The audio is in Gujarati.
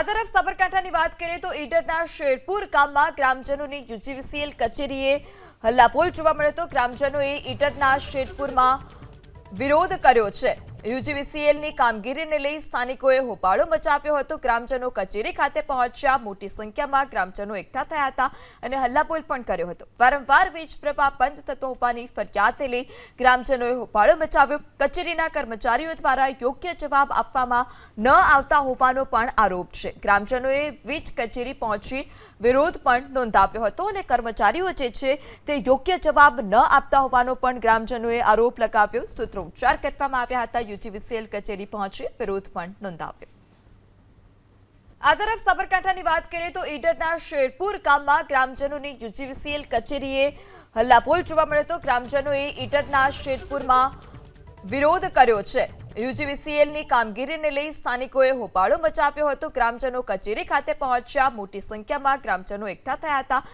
આ તરફ સાબરકાંઠાની વાત કરીએ તો ઈડરના શેરપુર ગામમાં ગ્રામજનોની યુજીવીસીએલ કચેરીએ હલ્લાપોલ જોવા મળ્યો હતો. ગ્રામજનોએ ઈડરના શેરપુરમાં વિરોધ કર્યો છે. યુજીવીસીએલની કામગીરીને લઈ સ્થાનિકોએ હોબાળો મચાવ્યો હતો. ગ્રામજનો કચેરી ખાતે પહોંચ્યા. મોટી સંખ્યામાં ગ્રામજનો એકઠા થયા હતા અને હલ્લાબોલ પણ કર્યો હતો. વારંવાર વીજ પ્રવાહ બંધ થતો હોવાની ફરિયાદને લઈ ગ્રામજનોએ હોબાળો મચાવ્યો. કચેરીના કર્મચારીઓ દ્વારા યોગ્ય જવાબ આપવામાં ન આવતા હોવાનો પણ આરોપ છે. ગ્રામજનોએ વીજ કચેરી પહોંચી વિરોધ પણ નોંધાવ્યો હતો અને કર્મચારીઓ જે છે તે યોગ્ય જવાબ ન આપતા હોવાનો પણ ગ્રામજનોએ આરોપ લગાવ્યો. સૂત્રોચ્ચાર કરવામાં આવ્યા હતા. યુજીવીસીએલ કચેરી પહોંચી વિરોધ પણ નોંધાવ્યો. આ તરફ સાબરકાંઠાની વાત કરીએ તો ઈડરના શેરપુર ગામમાં ગ્રામજનોની યુજીવીસીએલ કચેરીએ હલ્લાપોલ જોવા મળ્યો હતો. ગ્રામજનોએ ઈડરના શેરપુરમાં વિરોધ કર્યો છે. યુજીવીસીએલની કામગીરીને લઈ સ્થાનિકોએ હોબાળો મચાવ્યો હતો. ગ્રામજનો કચેરી ખાતે પહોંચ્યા. મોટી સંખ્યામાં ગ્રામજનો એકઠા થયા હતા.